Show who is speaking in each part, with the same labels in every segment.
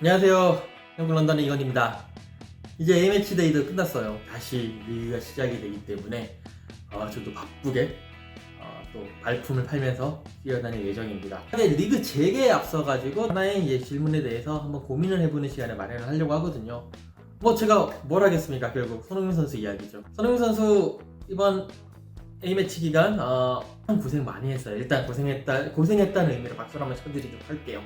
Speaker 1: 안녕하세요. 영국 런던의 이건입니다. 이제 A매치 데이도 끝났어요. 다시 리그가 시작이 되기 때문에 어, 저도 바쁘게 어, 또 발품을 팔면서 뛰어다닐 예정입니다. 근데 리그 재개에 앞서가지고 하나의 이제 질문에 대해서 한번 고민을 해보는 시간을 마련을 하려고 하거든요. 뭐 제가 뭘 하겠습니까? 결국 손흥민 선수 이야기죠. 손흥민 선수 이번 A매치 기간 어, 참 고생 많이 했어요. 일단 고생했다 고생했다는 의미로 박수를 한번 쳐드리도록 할게요.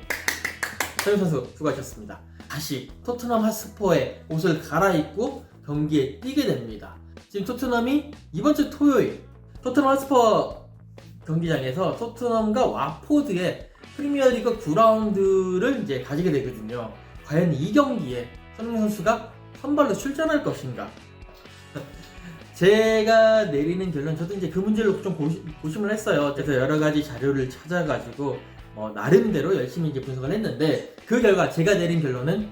Speaker 1: 손흥민 선수 수고하셨습니다. 다시 토트넘 핫스퍼의 옷을 갈아입고 경기에 뛰게 됩니다. 지금 토트넘이 이번 주 토요일 토트넘 핫스퍼 경기장에서 토트넘과 와포드의 프리미어리그 9라운드를 이제 가지게 되거든요. 과연 이 경기에 손흥민 선수가 선발로 출전할 것인가? 제가 내리는 결론, 저도 이제 그 문제를 좀 고시, 고심을 했어요. 그래서 여러 가지 자료를 찾아가지고 어, 나름대로 열심히 이제 분석을 했는데 그 결과 제가 내린 결론은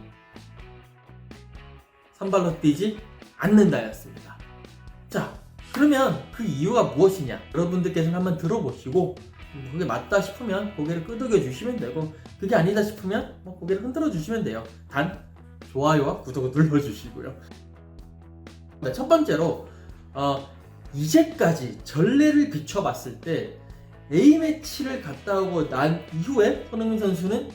Speaker 1: 선발로 뛰지 않는다였습니다. 자, 그러면 그 이유가 무엇이냐? 여러분들께서 한번 들어보시고 음, 그게 맞다 싶으면 고개를 끄덕여 주시면 되고 그게 아니다 싶으면 뭐 고개를 흔들어 주시면 돼요. 단 좋아요와 구독을 눌러 주시고요. 네, 첫 번째로 어, 이제까지 전례를 비춰봤을 때 A매치를 갔다 오고 난 이후에 손흥민 선수는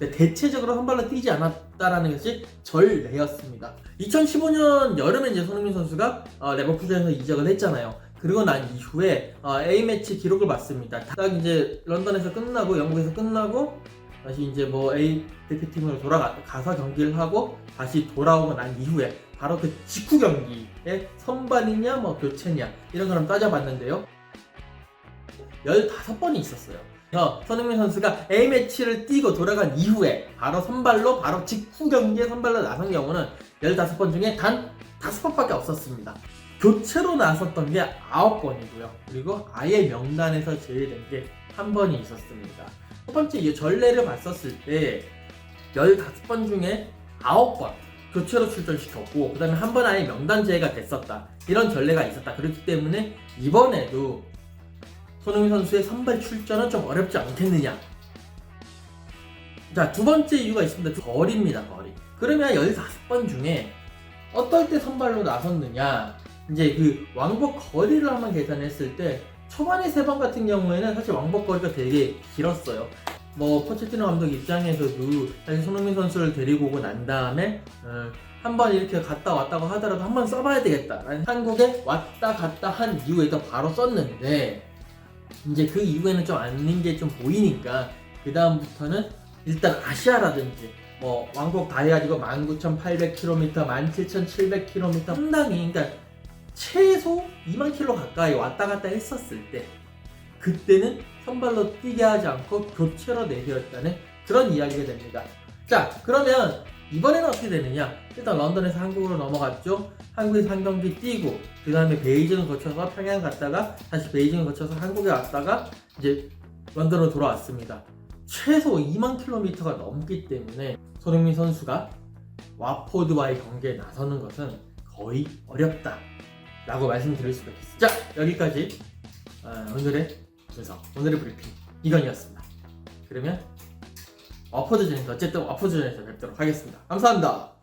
Speaker 1: 네, 대체적으로 선발로 뛰지 않았다라는 것이 전례였습니다. 2015년 여름에 이제 손흥민 선수가 어, 레버쿠젠에서 이적을 했잖아요. 그리고 난 이후에 어, A매치 기록을 봤습니다. 딱 이제 런던에서 끝나고 영국에서 끝나고 다시 이제 뭐 A 대표팀으로 돌아가서 경기를 하고 다시 돌아오고 난 이후에 바로 그 직후 경기에 선발이냐 뭐 교체냐 이런 걸 한번 따져봤는데요. 15번이 있었어요. 그래서 손흥민 선수가 A매치를 뛰고 돌아간 이후에 바로 선발로 바로 직후 경기에 선발로 나선 경우는 15번 중에 단 5번밖에 없었습니다. 교체로 나섰던 게 9번이고요. 그리고 아예 명단에서 제외된 게 한 번이 있었습니다. 첫 번째 이 전례를 봤었을 때 15번 중에 9번 교체로 출전시켰고 그 다음에 한 번 아예 명단 제외가 됐었다. 이런 전례가 있었다. 그렇기 때문에 이번에도 손흥민 선수의 선발 출전은 좀 어렵지 않겠느냐. 자, 두 번째 이유가 있습니다. 거리입니다, 거리. 그러면 15번 중에 어떨 때 선발로 나섰느냐. 이제 그 왕복 거리를 한번 계산했을 때 초반에 세 번 같은 경우에는 사실 왕복 거리가 되게 길었어요. 뭐 포체티노 감독 입장에서도 사실 손흥민 선수를 데리고 오고 난 다음에 어, 한번 이렇게 갔다 왔다고 하더라도 한 번 써봐야 되겠다. 한국에 왔다 갔다 한 이후에도 바로 썼는데 이제 그 이후에는 좀 아닌 게좀 보이니까 그 다음부터는 일단 아시아라든지 뭐 왕복 다 해가지고 19,800km, 17,700km 상당히 그러니까 최소 2만 킬로 가까이 왔다 갔다 했었을 때 그때는 선발로 뛰게 하지 않고 교체로 내세웠다는 그런 이야기가 됩니다. 자 그러면 이번에는 어떻게 되느냐? 일단 런던에서 한국으로 넘어갔죠. 한국에서 한 경기 뛰고 그 다음에 베이징을 거쳐서 평양 갔다가 다시 베이징을 거쳐서 한국에 왔다가 이제 런던으로 돌아왔습니다. 최소 2만 킬로미터가 넘기 때문에 손흥민 선수가 와포드와의 경기에 나서는 것은 거의 어렵다. 라고 말씀드릴 수가 있겠습니다. 자, 여기까지 어, 오늘의 분석, 오늘의 브리핑 이건이었습니다. 그러면 와포드전에서 어쨌든 와포드전에서 뵙도록 하겠습니다. 감사합니다.